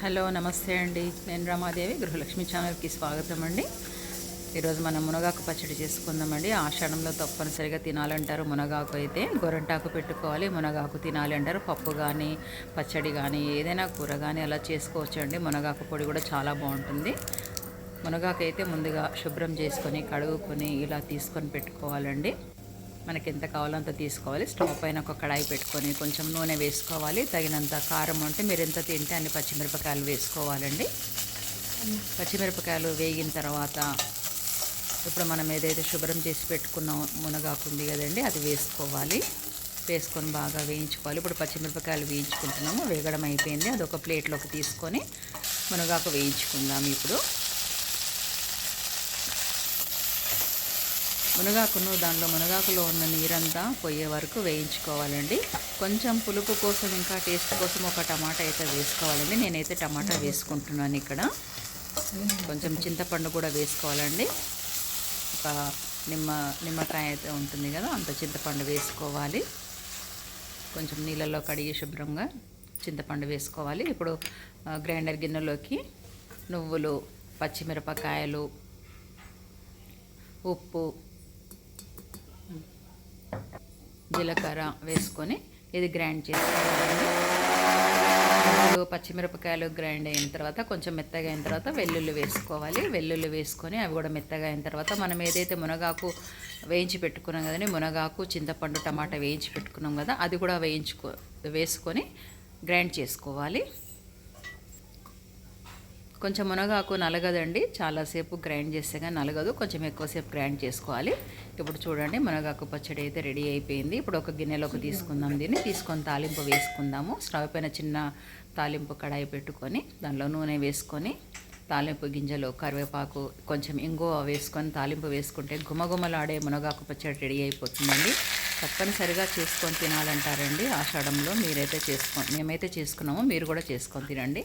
Hello నమస్తే అండి. నేను రమాదేవి గృహలక్ష్మి ఛానల్కి స్వాగతం అండి. ఈరోజు మనం మునగాకు పచ్చడి చేసుకుందామండి. ఆషాఢంలో తప్పనిసరిగా తినాలంటారు మునగాకు అయితే. గొరంటాకు పెట్టుకోవాలి మునగాకు తినాలి అంటారు. పప్పు కానీ పచ్చడి కానీ ఏదైనా కూర కానీ అలా చేసుకోవచ్చు అండి మునగాకు పొడి కూడా చాలా బాగుంటుంది. మునగాకు అయితే ముందుగా శుభ్రం చేసుకొని కడుగుకొని ఇలా తీసుకొని పెట్టుకోవాలండి. మనకి ఎంత కావాలో అంత తీసుకోవాలి. స్టవ్ పైన ఒక కడాయి పెట్టుకొని కొంచెం నూనె వేసుకోవాలి. తగినంత కారం ఉంటే మీరు ఎంత తింటే అన్ని పచ్చిమిరపకాయలు వేసుకోవాలండి. పచ్చిమిరపకాయలు వేగిన తర్వాత ఇప్పుడు మనం ఏదైతే శుభ్రం చేసి పెట్టుకున్నాం మునగాకు ఉంది కదండి అది వేసుకోవాలి. వేసుకొని బాగా వేయించుకోవాలి. ఇప్పుడు పచ్చిమిరపకాయలు వేయించుకుంటున్నాము. వేగడం అయిపోయింది. అది ఒక ప్లేట్లోకి తీసుకొని మునగాకు వేయించుకుందాం ఇప్పుడు. మునగాకును దానిలో మునగాకులో ఉన్న నీరంతా పోయే వరకు వేయించుకోవాలండి. కొంచెం పులుపు కోసం ఇంకా టేస్ట్ కోసం ఒక టమాటా అయితే వేసుకోవాలండి. నేనైతే టమాటా వేసుకుంటున్నాను ఇక్కడ. కొంచెం చింతపండు కూడా వేసుకోవాలండి. ఒక నిమ్మ నిమ్మకాయ అయితే ఉంటుంది కదా అంత చింతపండు వేసుకోవాలి. కొంచెం నీళ్ళల్లో కడిగి శుభ్రంగా చింతపండు వేసుకోవాలి. ఇప్పుడు గ్రైండర్ గిన్నెలోకి నువ్వులు పచ్చిమిరపకాయలు ఉప్పు జీలకర్ర వేసుకొని ఇది గ్రైండ్ చేసుకోవాలండి పచ్చిమిరపకాయలు గ్రైండ్ అయిన తర్వాత కొంచెం మెత్తగా అయిన తర్వాత వెల్లుల్లి వేసుకోవాలి. వెల్లుల్లి వేసుకొని అవి కూడా మెత్తగా అయిన తర్వాత మనం ఏదైతే మునగాకు వేయించి పెట్టుకున్నాం కదండి మునగాకు చింతపండు టమాటా వేయించి పెట్టుకున్నాం కదా అది కూడా వేయించుకో వేసుకొని గ్రైండ్ చేసుకోవాలి. కొంచెం మునగాకు నలగదండి. చాలాసేపు గ్రైండ్ చేస్తే కానీ నలగదు. కొంచెం ఎక్కువసేపు గ్రైండ్ చేసుకోవాలి. ఇప్పుడు చూడండి మునగాకు పచ్చడి అయితే రెడీ అయిపోయింది. ఇప్పుడు ఒక గిన్నెలోకి తీసుకుందాం దీన్ని. తీసుకొని తాలింపు వేసుకుందాము. స్టవ్ పైన చిన్న తాలింపు కడాయి పెట్టుకొని దానిలో నూనె వేసుకొని తాలింపు గింజలు కరివేపాకు కొంచెం ఇంగువ వేసుకొని తాలింపు వేసుకుంటే గుమగుమలాడే మునగాకు పచ్చడి రెడీ అయిపోతుందండి. తప్పనిసరిగా చేసుకొని తినాలంటారండి ఆషాఢంలో. మీరైతే చేసుకో మేమైతే చేసుకున్నాము. మీరు కూడా చేసుకొని తినండి.